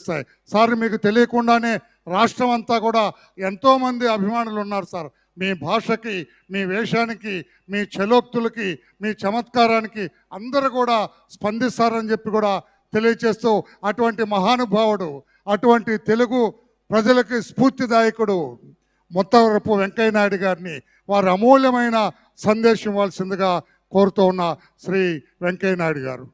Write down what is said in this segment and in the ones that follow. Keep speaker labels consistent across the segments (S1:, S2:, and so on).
S1: ఇస్తాయి సార్ మీకు తెలియకుండానే రాష్ట్రం అంతా కూడా ఎంతో మంది అభిమానులు ఉన్నారు సార్. మీ భాషకి మీ వేషానికి మీ చలోక్తులకి మీ చమత్కారానికి అందరూ కూడా స్పందిస్తారని చెప్పి కూడా తెలియచేస్తూ అటువంటి మహానుభావుడు అటువంటి తెలుగు ప్రజలకి స్ఫూర్తిదాయకుడు మొత్తవరపు వెంకయ్య నాయుడు గారిని వారి అమూల్యమైన సందేశం ఇవ్వాల్సిందిగా కోరుతూ ఉన్న శ్రీ వెంకయ్య నాయుడు గారు.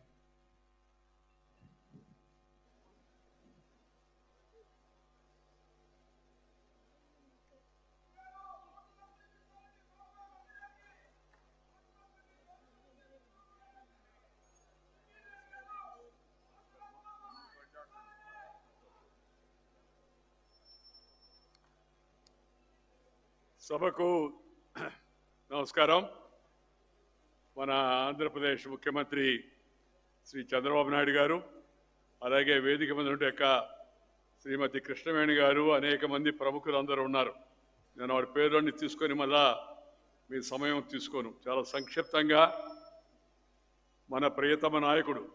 S2: సభకు నమస్కారం. మన ఆంధ్రప్రదేశ్ ముఖ్యమంత్రి శ్రీ చంద్రబాబు నాయుడు గారు అలాగే వేదిక మీద ఉంటే యొక్క శ్రీమతి కృష్ణవేణి గారు అనేక మంది ప్రముఖులు అందరూ ఉన్నారు. నేను వారి పేర్లన్నీ తీసుకొని మళ్ళా మీ సమయం తీసుకోను. చాలా సంక్షిప్తంగా మన ప్రియతమ నాయకుడు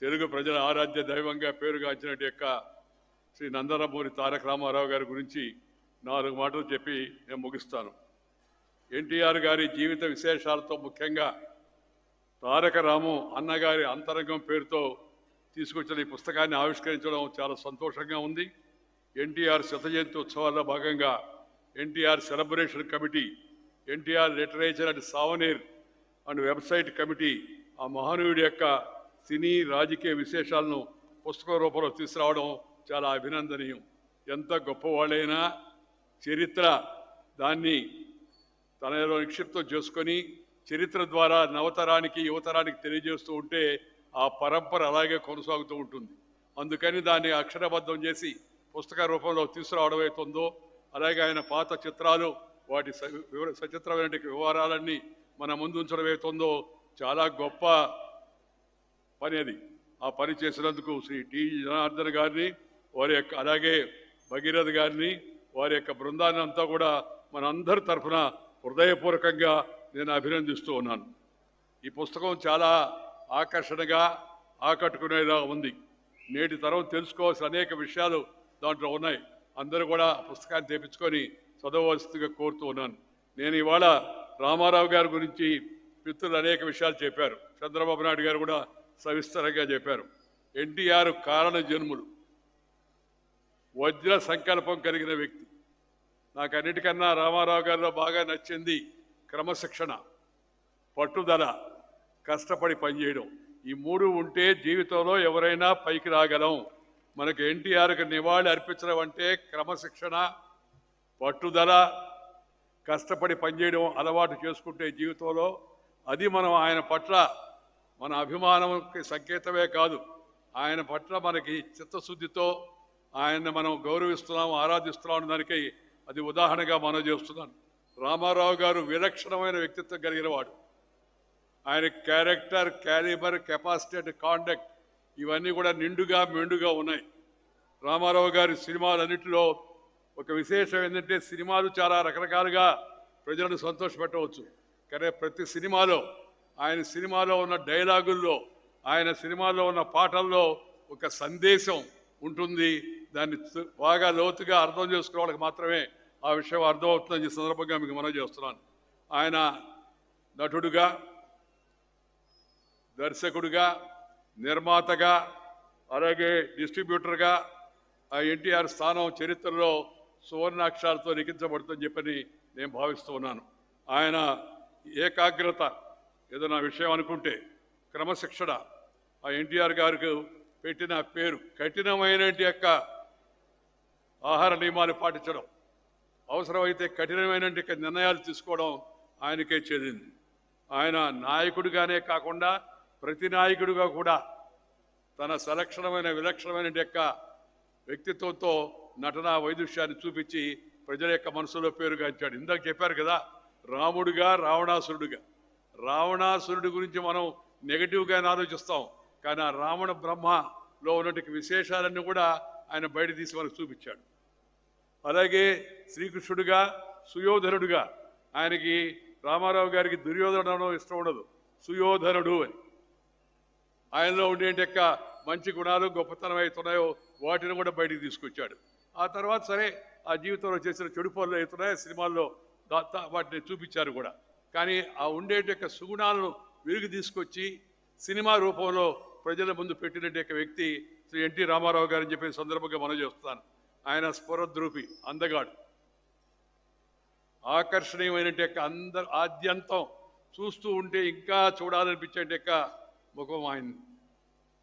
S2: తెలుగు ప్రజల ఆరాధ్య దైవంగా పేరుగాంచినట్టు యొక్క శ్రీ నందరమూరి తారక రామారావు గారి గురించి నాలుగు మాటలు చెప్పి నేను ముగిస్తాను. ఎన్టీఆర్ గారి జీవిత విశేషాలతో ముఖ్యంగా తారక రాము అన్నగారి అంతరంగం పేరుతో తీసుకొచ్చిన ఈ పుస్తకాన్ని ఆవిష్కరించడం చాలా సంతోషంగా ఉంది. ఎన్టీఆర్ శత జయంతి ఉత్సవాల్లో భాగంగా NTR celebration committee NTR literature and souvenir and website committee ఆ మహానీయుడి యొక్క సినీ రాజకీయ విశేషాలను పుస్తక రూపంలో తీసుకురావడం చాలా అభినందనీయం. ఎంత గొప్పవాళ్ళైనా చరిత్ర దాన్ని తనలో నిక్షిప్తం చేసుకొని చరిత్ర ద్వారా నవతరానికి యువతరానికి తెలియజేస్తూ ఉంటే ఆ పరంపర అలాగే కొనసాగుతూ ఉంటుంది. అందుకని దాన్ని అక్షరబద్ధం చేసి పుస్తక రూపంలో తీసుకురావడం అవుతుందో అలాగే ఆయన పాత చిత్రాలు వాటి స- వివర- సచిత్రమైన వివరాలన్నీ మన ముందుంచడం అవుతుందో చాలా గొప్ప పని అది. ఆ పని చేసినందుకు శ్రీ టి. జనార్దన్ గారిని వారి యొక్క అలాగే భగీరథ్ గారిని వారి యొక్క బృందాన్ని అంతా కూడా మనందరి తరఫున హృదయపూర్వకంగా నేను అభినందిస్తూ ఉన్నాను. ఈ పుస్తకం చాలా ఆకర్షణగా ఆకట్టుకునేలా ఉంది. నేటి తరం తెలుసుకోవాల్సిన అనేక విషయాలు దాంట్లో ఉన్నాయి. అందరూ కూడా పుస్తకాన్ని తెప్పించుకొని చదవవలసిందిగా కోరుతూ ఉన్నాను. నేను ఇవాళ రామారావు గారి గురించి మిత్రులు అనేక విషయాలు చెప్పారు. చంద్రబాబు నాయుడు గారు కూడా సవిస్తరంగా చెప్పారు. ఎన్టీఆర్ కారణ జన్ములు. వజ్ర సంకల్పం కలిగిన వ్యక్తి. నాకు అన్నిటికన్నా రామారావు గారిలో బాగా నచ్చింది క్రమశిక్షణ పట్టుదల కష్టపడి పనిచేయడం. ఈ మూడు ఉంటే జీవితంలో ఎవరైనా పైకి రాగలం. మనకు ఎన్టీఆర్కి నివాళి అర్పించడం అంటే క్రమశిక్షణ పట్టుదల కష్టపడి పనిచేయడం అలవాటు చేసుకుంటే జీవితంలో అది మనం ఆయన పట్ల మన అభిమానంకి సంకేతమే కాదు. ఆయన పట్ల మనకి చిత్తశుద్ధితో ఆయన్ని మనం గౌరవిస్తున్నాం ఆరాధిస్తున్నాం దానికి అది ఉదాహరణగా మనం చేస్తున్నాను. రామారావు గారు విలక్షణమైన వ్యక్తిత్వం కలిగిన వాడు. ఆయన character calibre capacity and conduct ఇవన్నీ కూడా నిండుగా మెండుగా ఉన్నాయి. రామారావు గారి సినిమాలన్నింటిలో ఒక విశేషం ఏంటంటే సినిమాలు చాలా రకరకాలుగా ప్రజలను సంతోషపెట్టవచ్చు. కానీ ప్రతి సినిమాలో ఆయన సినిమాలో ఉన్న డైలాగుల్లో ఆయన సినిమాలో ఉన్న పాటల్లో ఒక సందేశం ఉంటుంది. దాన్ని బాగా లోతుగా అర్థం చేసుకునే వాళ్ళకి మాత్రమే ఆ విషయం అర్థమవుతుందని ఈ సందర్భంగా మీకు మనం చేస్తున్నాను. ఆయన నటుడుగా దర్శకుడుగా నిర్మాతగా అలాగే డిస్ట్రిబ్యూటర్గా ఆ ఎన్టీఆర్ స్థానం చరిత్రలో సువర్ణాక్షరాలతో లిఖించబడుతుందని చెప్పని నేను భావిస్తూ ఉన్నాను. ఆయన ఏకాగ్రత ఏదైనా విషయం అనుకుంటే క్రమశిక్షణ ఆ ఎన్టీఆర్ గారికి పెట్టిన పేరు కఠినమైన యొక్క ఆహార నియమాలు పాటించడం. అవసరమైతే కఠినమైన నిర్ణయాలు తీసుకోవడం ఆయనకే చెందింది ఆయన నాయకుడిగానే కాకుండా ప్రతి నాయకుడిగా కూడా తన సలక్షణమైన విలక్షణమైన యొక్క వ్యక్తిత్వంతో నటన వైదుష్యాన్ని చూపించి ప్రజల యొక్క మనసులో పేరుగాంచాడు ఇందాక చెప్పారు కదా రాముడిగా రావణాసురుడిగా. రావణాసురుడి గురించి మనం నెగటివ్గానే ఆలోచిస్తాం. కానీ ఆ రావణ బ్రహ్మలో ఉన్నటువంటి విశేషాలన్నీ కూడా ఆయన బయట తీసి మనకు చూపించాడు. అలాగే శ్రీకృష్ణుడిగా సుయోధనుడుగా ఆయనకి రామారావు గారికి దుర్యోధనడం ఇష్టం ఉండదు. సుయోధనుడు అని. ఆయనలో ఉండేటి యొక్క మంచి గుణాలు గొప్పతనం అవుతున్నాయో వాటిని కూడా బయటికి తీసుకొచ్చాడు. ఆ తర్వాత సరే ఆ జీవితంలో చేసిన చెడు పనులు అవుతున్నాయో సినిమాల్లో వాటిని చూపించారు కూడా. కానీ ఆ ఉండేటి యొక్క సుగుణాలను వెలుగు తీసుకొచ్చి సినిమా రూపంలో ప్రజల ముందు పెట్టినట్టు వ్యక్తి శ్రీ ఎన్టీ రామారావు గారని చెప్పిన సందర్భంగా మనం చేస్తాను ఆయన స్ఫురద్రూపి అందగాడు. ఆకర్షణీయమైనట్టు యొక్క అందరు ఆద్యంతం చూస్తూ ఉంటే ఇంకా చూడాలనిపించే యొక్క ముఖం ఆయన.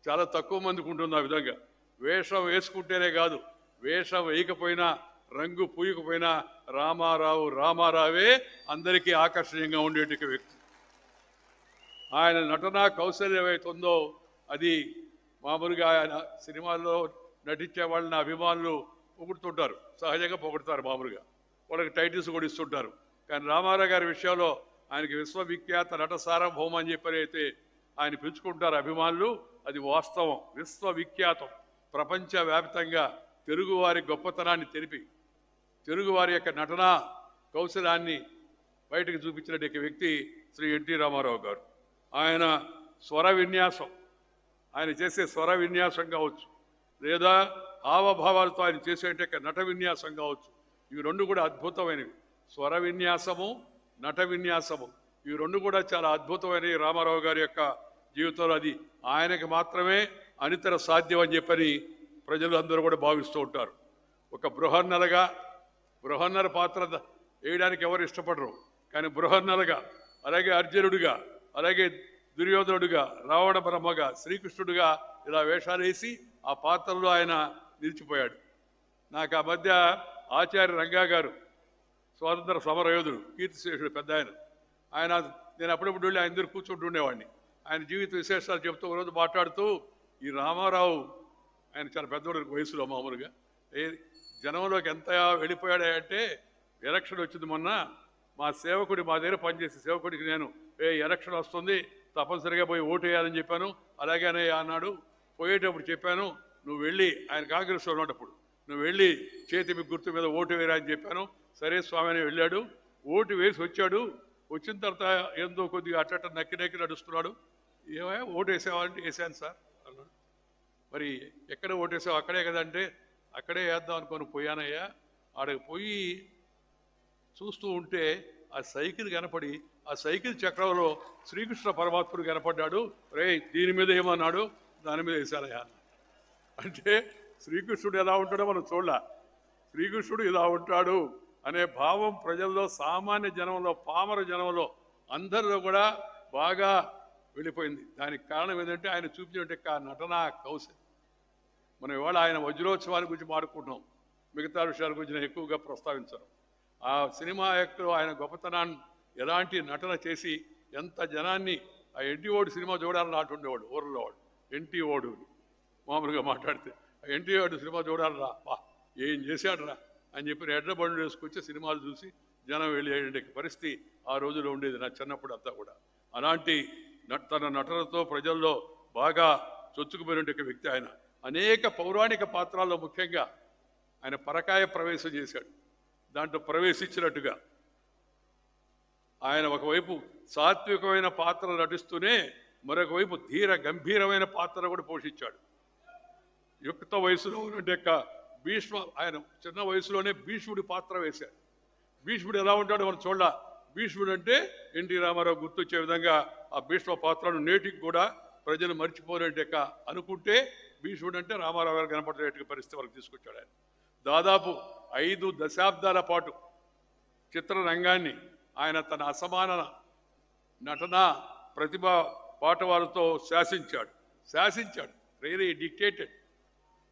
S2: చాలా తక్కువ మందికి ఉంటుంది ఆ విధంగా. వేషం వేసుకుంటేనే కాదు వేషం వేయకపోయినా రంగు పూయకపోయినా రామారావు రామారావే అందరికీ ఆకర్షణీయంగా ఉండేటి వ్యక్తి. ఆయన నటన కౌశల్యం ఏవైతుందో అది మామూలుగా ఆయన సినిమాల్లో నటించే వాళ్ళని అభిమానులు పొగుడుతుంటారు. సహజంగా పొగుడుతారు మామూలుగా. వాళ్ళకి టైటిల్స్ కూడా ఇస్తుంటారు. కానీ రామారావు గారి విషయంలో ఆయనకి విశ్వవిఖ్యాత నట సార్వభౌమ అని చెప్పని అయితే ఆయన పిలుచుకుంటారు అభిమానులు. అది వాస్తవం. విశ్వవిఖ్యాతం. ప్రపంచవ్యాప్తంగా తెలుగువారి గొప్పతనాన్ని తెలిపి తెలుగువారి యొక్క నటన కౌశలాన్ని బయటకు చూపించిన వ్యక్తి శ్రీ ఎన్టీ రామారావు గారు. ఆయన స్వర విన్యాసం ఆయన చేసే స్వర విన్యాసం కావచ్చు లేదా హావభావాలతో ఆయన చేసేట నట విన్యాసం కావచ్చు. ఇవి రెండు కూడా అద్భుతమైనవి. స్వర విన్యాసము నట విన్యాసము. ఇవి రెండు కూడా చాలా అద్భుతమైనవి. రామారావు గారి యొక్క జీవితంలో అది ఆయనకి మాత్రమే అనితర సాధ్యం అని చెప్పని ప్రజలు అందరూ కూడా భావిస్తూ ఉంటారు. ఒక బృహన్నలగా బృహన్నర పాత్ర వేయడానికి ఎవరు ఇష్టపడరు. కానీ బృహన్నలగా అలాగే అర్జునుడిగా అలాగే దుర్యోధనుడిగా రావణ బ్రహ్మగా శ్రీకృష్ణుడిగా ఇలా వేషాలు వేసి ఆ పాత్రలో ఆయన నిలిచిపోయాడు. నాకు ఆ మధ్య ఆచార్య రంగా గారు స్వాతంత్ర సమరయోధుడు కీర్తిశేషుడు పెద్ద ఆయన. ఆయన నేను అప్పుడప్పుడు వెళ్ళి ఆయన దగ్గర కూర్చుంటుండేవాడిని ఆయన జీవిత విశేషాలు చెప్తూ ఒకరోజు మాట్లాడుతూ ఈ రామారావు ఆయన చాలా పెద్దవాడు వయసులో మామూలుగా ఏ జనంలోకి ఎంత వెళ్ళిపోయాడే అంటే ఎలక్షన్ వచ్చింది మొన్న మా సేవకుడి మా దగ్గర పనిచేసే సేవకుడికి నేను ఏ ఎలక్షన్ వస్తుంది తప్పనిసరిగా పోయి ఓటు వేయాలని చెప్పాను. అలాగనే అన్నాడు. పోయేటప్పుడు చెప్పాను నువ్వు వెళ్ళి ఆయన కాంగ్రెస్లో ఉన్నప్పుడు నువ్వు వెళ్ళి చేతి మీ గుర్తు మీద ఓటు వేయరా అని చెప్పాను. సరే స్వామి అని వెళ్ళాడు. ఓటు వేసి వచ్చాడు. వచ్చిన తర్వాత ఏందో కొద్దిగా అట్ట నక్కి నక్కి నడుస్తున్నాడు. ఏమయ్యా ఓటు వేసావాలంటే వేసాను సార్ అన్నాడు. మరి ఎక్కడ ఓటేసావు? అక్కడే కదంటే అక్కడే వేద్దాం అనుకొని పోయానయ్యా. ఆడకి పోయి చూస్తూ ఉంటే ఆ సైకిల్ కనపడి ఆ సైకిల్ చక్రంలో శ్రీకృష్ణ పరమాత్ముడు కనపడ్డాడు. రే దీని మీద ఏమన్నాడు? దాని మీద వేసానయ్యా అంటే శ్రీకృష్ణుడు ఎలా ఉంటాడో మనం చూడాల. శ్రీకృష్ణుడు ఇలా ఉంటాడు అనే భావం ప్రజల్లో సామాన్య జనంలో పామర జనంలో అందరిలో కూడా బాగా వెళ్ళిపోయింది. దానికి కారణం ఏంటంటే ఆయన చూపించిన నటన కౌశల్. మనం ఇవాళ ఆయన వజ్రోత్సవాల గురించి మాట్లాడుకుంటున్నాం. మిగతా విషయాల గురించి నేను ఎక్కువగా ప్రస్తావించను. ఆ సినిమా యొక్క ఆయన గొప్పతనాన్ని ఎలాంటి నటన చేసి ఎంత జనాన్ని ఆ ఎన్టీ ఓడు సినిమా చూడాలని నాటుండేవాడు ఊర్లో వాడు ఎన్టీ ఓడు మామూలుగా మాట్లాడితే ఆ ఎన్టీ ఓడు సినిమా చూడాలరా వా ఏం చేశాడరా అని చెప్పి ఎడ్ల బండ్లు వేసుకొచ్చి సినిమాలు చూసి జనం వెళ్ళే పరిస్థితి ఆ రోజులో ఉండేది నా చిన్నప్పుడు అంతా కూడా. అలాంటి న- తన నటనతో ప్రజల్లో బాగా చొచ్చుకుపోయిన వ్యక్తి ఆయన. అనేక పౌరాణిక పాత్రల్లో ముఖ్యంగా ఆయన పరకాయ ప్రవేశం చేశాడు. దాంట్లో ప్రవేశించినట్టుగా ఆయన ఒకవైపు సాత్వికమైన పాత్ర నటిస్తూనే మరొక వైపు ధీర గంభీరమైన పాత్ర కూడా పోషించాడు. యుక్త వయసులో ఉన్నట్టు యొక్క భీష్మ ఆయన చిన్న వయసులోనే భీష్ముడి పాత్ర వేశాడు. భీష్ముడు ఎలా ఉంటాడో మనం చూడాల. భీష్ముడు అంటే ఎన్టీ రామారావు గుర్తొచ్చే విధంగా ఆ భీష్మ పాత్రను నేటికి కూడా ప్రజలు మర్చిపోలేట అనుకుంటే భీష్ముడు అంటే రామారావు గారు కనపడేట పరిస్థితి వరకు తీసుకొచ్చాడు ఆయన. దాదాపు ఐదు దశాబ్దాల పాటు చిత్రరంగాన్ని ఆయన తన అసమాన నటన ప్రతిభ పాటవాలతో శాసించాడు. శాసించాడు. రేరీ డిక్టేటెడ్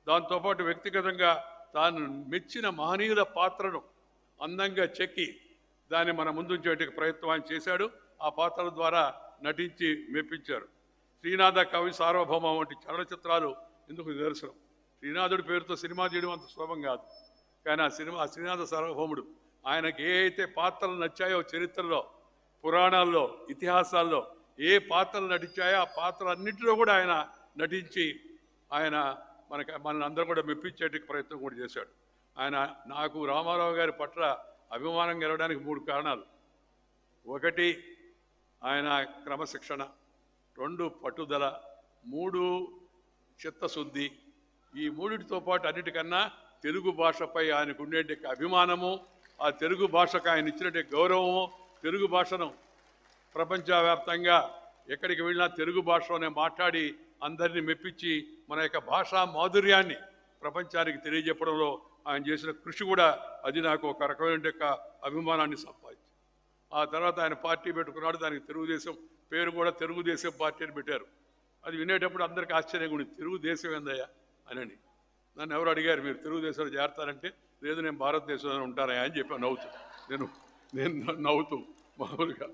S2: దాంతోపాటు వ్యక్తిగతంగా తాను మెచ్చిన మహనీయుల పాత్రను అందంగా చెక్కి దాన్ని మన ముందుంచేటికి ప్రయత్నం ఆయన చేశాడు. ఆ పాత్రల ద్వారా నటించి మెప్పించారు. శ్రీనాథ కవి సార్వభౌమ వంటి చలనచిత్రాలు ఎందుకు నిదర్శనం? శ్రీనాథుడి పేరుతో సినిమా చేయడం అంత సులభం కాదు. కానీ ఆ సినిమా శ్రీనాథ సార్వభౌముడు ఆయనకి ఏ అయితే పాత్రలు నచ్చాయో చరిత్రలో పురాణాల్లో ఇతిహాసాల్లో ఏ పాత్రలు నటించాయో ఆ పాత్రలన్నింటిలో కూడా ఆయన నటించి ఆయన మనకి మనల్ని అందరూ కూడా మెప్పించేటికి ప్రయత్నం కూడా చేశాడు. ఆయన నాకు రామారావు గారి పట్ల అభిమానం గెలవడానికి మూడు కారణాలు. ఒకటి ఆయన క్రమశిక్షణ రెండు పట్టుదల మూడు చిత్తశుద్ధి. ఈ మూడిటితో పాటు అన్నిటికన్నా తెలుగు భాషపై ఆయనకు ఉండేటి అభిమానము ఆ తెలుగు భాషకు ఆయన ఇచ్చినట్టు గౌరవము తెలుగు భాషను ప్రపంచవ్యాప్తంగా ఎక్కడికి వెళ్ళినా తెలుగు భాషలోనే మాట్లాడి అందరినీ మెప్పించి మన యొక్క భాషా మాధుర్యాన్ని ప్రపంచానికి తెలియజెప్పడంలో ఆయన చేసిన కృషి కూడా అది నాకు ఒక రకమైన యొక్క అభిమానాన్ని సంపాదించింది. ఆ తర్వాత ఆయన పార్టీ పెట్టుకున్నాడు దానికి తెలుగుదేశం పేరు కూడా తెలుగుదేశం పార్టీ అని పెట్టారు. అది వినేటప్పుడు అందరికీ ఆశ్చర్యంగా ఉంది తెలుగుదేశం ఏందయ్యా అని. నన్ను ఎవరు అడిగారు మీరు తెలుగుదేశంలో చేరతారంటే లేదు నేను భారతదేశంలో ఉంటానయా అని చెప్పి నవ్వుతూ నేను నేను నవ్వుతూ మామూలుగా.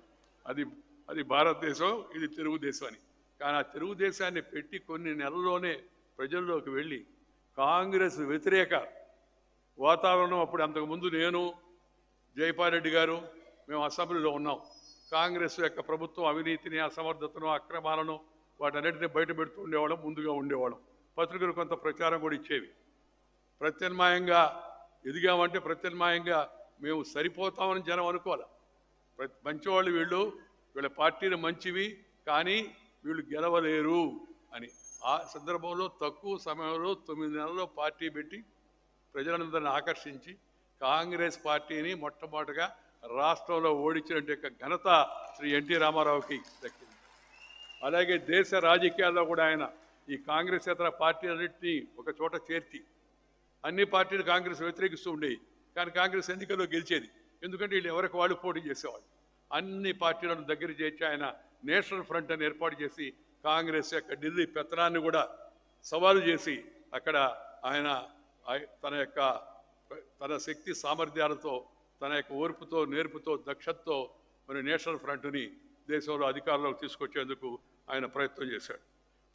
S2: అది అది భారతదేశం ఇది తెలుగుదేశం అని. కానీ ఆ తెలుగుదేశాన్ని పెట్టి కొన్ని నెలల్లోనే ప్రజల్లోకి వెళ్ళి కాంగ్రెస్ వ్యతిరేక వాతావరణం అప్పుడు అంతకుముందు నేను జైపారెడ్డి గారు మేము అసెంబ్లీలో ఉన్నాం. కాంగ్రెస్ యొక్క ప్రభుత్వం అవినీతిని అసమర్థతను అక్రమాలను వాటన్నిటిని బయట పెడుతూ ఉండేవాళ్ళం ముందుగా ఉండేవాళ్ళం. పత్రికలు కొంత ప్రచారం కూడా ఇచ్చేవి. ప్రత్యామ్నాయంగా ఎదిగామంటే ప్రత్యామ్నాయంగా మేము సరిపోతామని జనం అనుకోవాలి. ప్రతి మంచివాళ్ళు వీళ్ళు వీళ్ళ పార్టీలు మంచివి కానీ వీళ్ళు గెలవలేరు అని. ఆ సందర్భంలో తక్కువ సమయంలో తొమ్మిది నెలల్లో పార్టీ పెట్టి ప్రజలందరిని ఆకర్షించి కాంగ్రెస్ పార్టీని మొట్టమొదటిగా రాష్ట్రంలో ఓడించినట్టు యొక్క ఘనత శ్రీ ఎన్టీ రామారావుకి దక్కింది. అలాగే దేశ రాజకీయాల్లో కూడా ఆయన ఈ కాంగ్రెస్ ఇతర పార్టీలన్నింటినీ ఒక చోట చేర్చి అన్ని పార్టీలు కాంగ్రెస్ వ్యతిరేకిస్తూ ఉండేవి. కానీ కాంగ్రెస్ ఎన్నికల్లో గెలిచేది. ఎందుకంటే వీళ్ళు ఎవరికి వాళ్ళు పోటీ చేసేవాళ్ళు. అన్ని పార్టీలను దగ్గర చేర్చి ఆయన నేషనల్ ఫ్రంట్ అని ఏర్పాటు చేసి కాంగ్రెస్ యొక్క ఢిల్లీ పెత్తనాన్ని కూడా సవాలు చేసి అక్కడ ఆయన తన యొక్క తన శక్తి సామర్థ్యాలతో తన యొక్క ఓర్పుతో నేర్పుతో దక్షతతో మరి నేషనల్ ఫ్రంట్ని దేశంలో అధికారంలోకి తీసుకొచ్చేందుకు ఆయన ప్రయత్నం చేశాడు.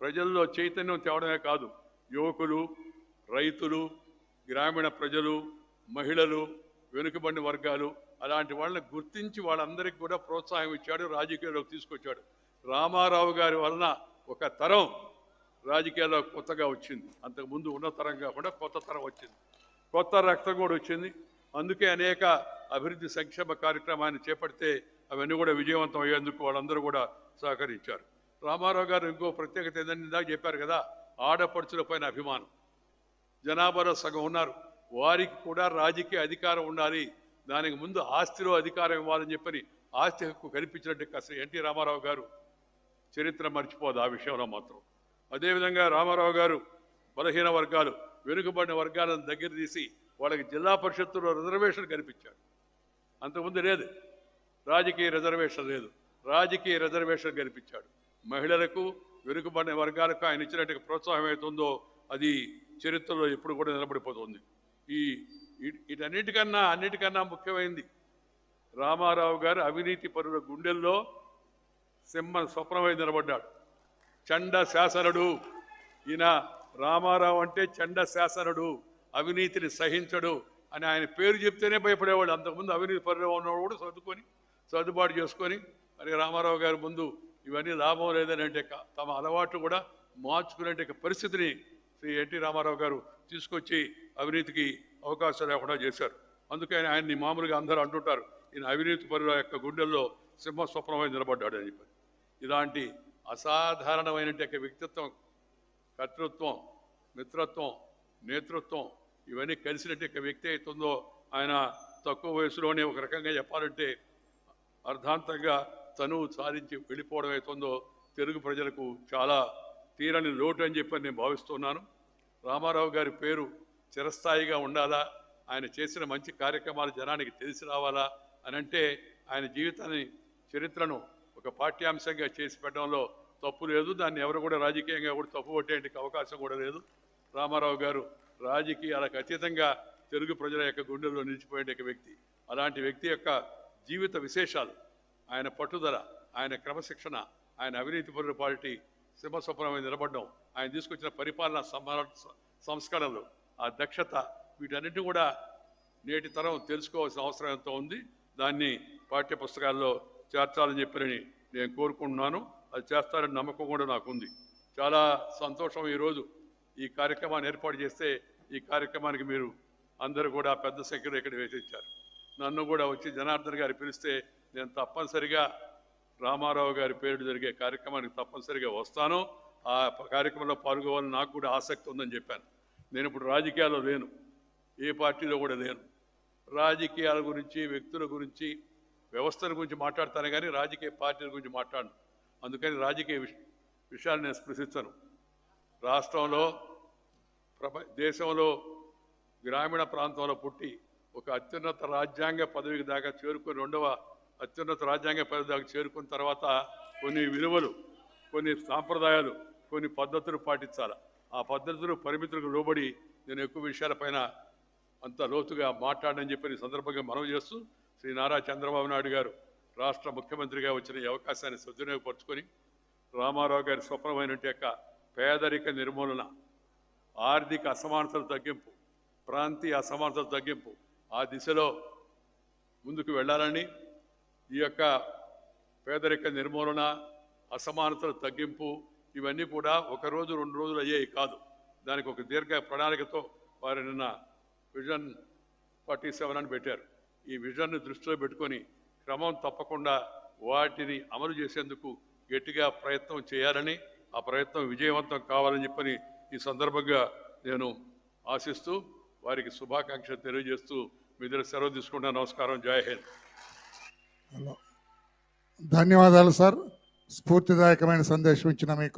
S2: ప్రజల్లో చైతన్యం తేవడమే కాదు. యువకులు రైతులు గ్రామీణ ప్రజలు మహిళలు వెనుకబడిన వర్గాలు అలాంటి వాళ్ళని గుర్తించి వాళ్ళందరికీ కూడా ప్రోత్సాహం ఇచ్చాడు రాజకీయాల్లోకి తీసుకొచ్చాడు. రామారావు గారి వలన ఒక తరం రాజకీయాల్లో కొత్తగా వచ్చింది. అంతకుముందు ఉన్న తరం కాకుండా కొత్త తరం వచ్చింది. కొత్త రక్తం కూడా వచ్చింది. అందుకే అనేక అభివృద్ధి సంక్షేమ కార్యక్రమాన్ని చేపడితే అవన్నీ కూడా విజయవంతం అయ్యేందుకు వాళ్ళందరూ కూడా సహకరించారు. రామారావు గారు ఇంకో ప్రత్యేకత ఏంటంటే ఇందాక చెప్పారు కదా ఆడపడుచుల పైన అభిమానం. జనాభాలో సగం ఉన్నారు. వారికి కూడా రాజకీయ అధికారం ఉండాలి. దానికి ముందు ఆస్తిలో అధికారం ఇవ్వాలని చెప్పని ఆస్తి హక్కు కల్పించినట్టు కాస్త ఎన్టీ రామారావు గారు చరిత్ర మర్చిపోదు ఆ విషయంలో మాత్రం. అదేవిధంగా రామారావు గారు బలహీన వర్గాలు వెనుకబడిన వర్గాలను దగ్గర తీసి వాళ్ళకి జిల్లా పరిషత్తులో రిజర్వేషన్ కల్పించాడు అంతకుముందు లేదు. రాజకీయ రిజర్వేషన్ లేదు. రాజకీయ రిజర్వేషన్ కల్పించాడు. మహిళలకు వెనుకబడిన వర్గాలకు ఆయన ఇచ్చినట్టు ప్రోత్సాహం అవుతుందో అది చరిత్రలో ఎప్పుడు కూడా నిలబడిపోతుంది. ఈ వీటన్నిటికన్నా అన్నిటికన్నా ముఖ్యమైనది రామారావు గారు అవినీతి పరుల గుండెల్లో సింహ స్వప్నమై నిలబడ్డాడు. చండ శాసనుడు. ఈయన రామారావు అంటే చండ శాసనుడు అవినీతిని సహించడు అని ఆయన పేరు చెప్తేనే భయపడేవాడు అంతకుముందు అవినీతి పరులు ఉన్నవాడు కూడా సర్దుకొని సర్దుబాటు చేసుకొని మరి రామారావు గారి ముందు ఇవన్నీ లాభం లేదని అంటే తమ అలవాట్లు కూడా మార్చుకునే పరిస్థితిని శ్రీ ఎన్టీ రామారావు గారు తీసుకొచ్చి అవినీతికి అవకాశం లేకుండా చేశారు. అందుకని ఆయన్ని మామూలుగా అందరూ అంటుంటారు ఈయన అవినీతి పరుల యొక్క గుండెల్లో సింహ స్వప్నమై నిలబడ్డాడు అని చెప్పి. ఇలాంటి అసాధారణమైన వ్యక్తిత్వం కర్తృత్వం మిత్రత్వం నేతృత్వం ఇవన్నీ కలిసినట్టు వ్యక్తి అవుతుందో ఆయన తక్కువ వయసులోనే ఒక రకంగా చెప్పాలంటే అర్ధాంతంగా తను సాధించి వెళ్ళిపోవడం అవుతుందో తెలుగు ప్రజలకు చాలా తీరని లోటు అని చెప్పి నేను భావిస్తున్నాను. రామారావు గారి పేరు చిరస్థాయిగా ఉండాలా? ఆయన చేసిన మంచి కార్యక్రమాలు జనానికి తెలిసి రావాలా? అని అంటే ఆయన జీవితాన్ని చరిత్రను ఒక పాఠ్యాంశంగా చేసి పెట్టడంలో తప్పు లేదు. దాన్ని ఎవరు కూడా రాజకీయంగా కూడా తప్పు పట్టేందుకు అవకాశం కూడా లేదు. రామారావు గారు రాజకీయాలకు అతీతంగా తెలుగు ప్రజల యొక్క గుండెల్లో నిలిచిపోయే వ్యక్తి. అలాంటి వ్యక్తి యొక్క జీవిత విశేషాలు ఆయన పట్టుదల ఆయన క్రమశిక్షణ ఆయన అవినీతి పరుల పార్టీ సింహస్వప్నమై నిలబడ్డం. ఆయన తీసుకొచ్చిన పరిపాలన సంభా- సంస్కరణలు ఆ దక్షత వీటన్నిటిని కూడా నేటి తరం తెలుసుకోవాల్సిన అవసరం ఎంతో ఉంది. దాన్ని పాఠ్య పుస్తకాల్లో చేర్చాలని చెప్పని నేను కోరుకుంటున్నాను. అది చేస్తారని నమ్మకం కూడా నాకు ఉంది చాలా సంతోషం ఈరోజు ఈ కార్యక్రమాన్ని ఏర్పాటు చేస్తే ఈ కార్యక్రమానికి మీరు అందరూ కూడా పెద్ద సంఖ్యలో ఇక్కడ వేసించారు నన్ను కూడా వచ్చి జనార్దన్ గారు పిలిస్తే నేను తప్పనిసరిగా రామారావు గారి పేరు జరిగే కార్యక్రమానికి తప్పనిసరిగా వస్తాను. ఆ కార్యక్రమంలో పాల్గొవాలని నాకు కూడా ఆసక్తి ఉందని చెప్పాను. నేను ఇప్పుడు రాజకీయాల్లో లేను. ఏ పార్టీలో కూడా లేను. రాజకీయాల గురించి వ్యక్తుల గురించి వ్యవస్థల గురించి మాట్లాడతాను కానీ రాజకీయ పార్టీల గురించి మాట్లాడను. అందుకని రాజకీయ విష విషయాలు నేను స్పృశించను. రాష్ట్రంలో ప్రప దేశంలో గ్రామీణ ప్రాంతంలో పుట్టి ఒక అత్యున్నత రాజ్యాంగ పదవికి దాకా చేరుకొని రెండవ అత్యున్నత రాజ్యాంగ పదవి చేరుకున్న తర్వాత కొన్ని విలువలు కొన్ని సాంప్రదాయాలు కొన్ని పద్ధతులు పాటించాలి. ఆ పద్ధతులు పరిమితులకు లోబడి నేను ఎక్కువ విషయాలపైన అంత లోతుగా మాట్లాడని చెప్పి సందర్భంగా మనవి చేస్తూ శ్రీ నారా చంద్రబాబు నాయుడు గారు రాష్ట్ర ముఖ్యమంత్రిగా వచ్చిన అవకాశాన్ని సద్వినియోగపరుచుకొని రామారావు గారి స్వప్నమైన యొక్క పేదరిక నిర్మూలన ఆర్థిక అసమానతల తగ్గింపు ప్రాంతీయ అసమానతల తగ్గింపు ఆ దిశలో ముందుకు వెళ్ళాలని ఈ యొక్క పేదరిక నిర్మూలన అసమానతల తగ్గింపు ఇవన్నీ కూడా ఒక రోజు రెండు రోజులు అయ్యేవి కాదు. దానికి ఒక దీర్ఘ ప్రణాళికతో వారు నిన్న విజన్ ఫార్టీ సెవెన్ అని పెట్టారు. ఈ విజన్ను దృష్టిలో పెట్టుకొని క్రమం తప్పకుండా వాటిని అమలు చేసేందుకు గట్టిగా ప్రయత్నం చేయాలని ఆ ప్రయత్నం విజయవంతం కావాలని చెప్పని ఈ సందర్భంగా నేను ఆశిస్తూ వారికి శుభాకాంక్షలు తెలియజేస్తూ మీ దగ్గర సెలవు తీసుకుంటా నమస్కారం. జై హింద్.
S1: ధన్యవాదాలు సార్. స్ఫూర్తిదాయకమైన సందేశం ఇచ్చిన మీకు.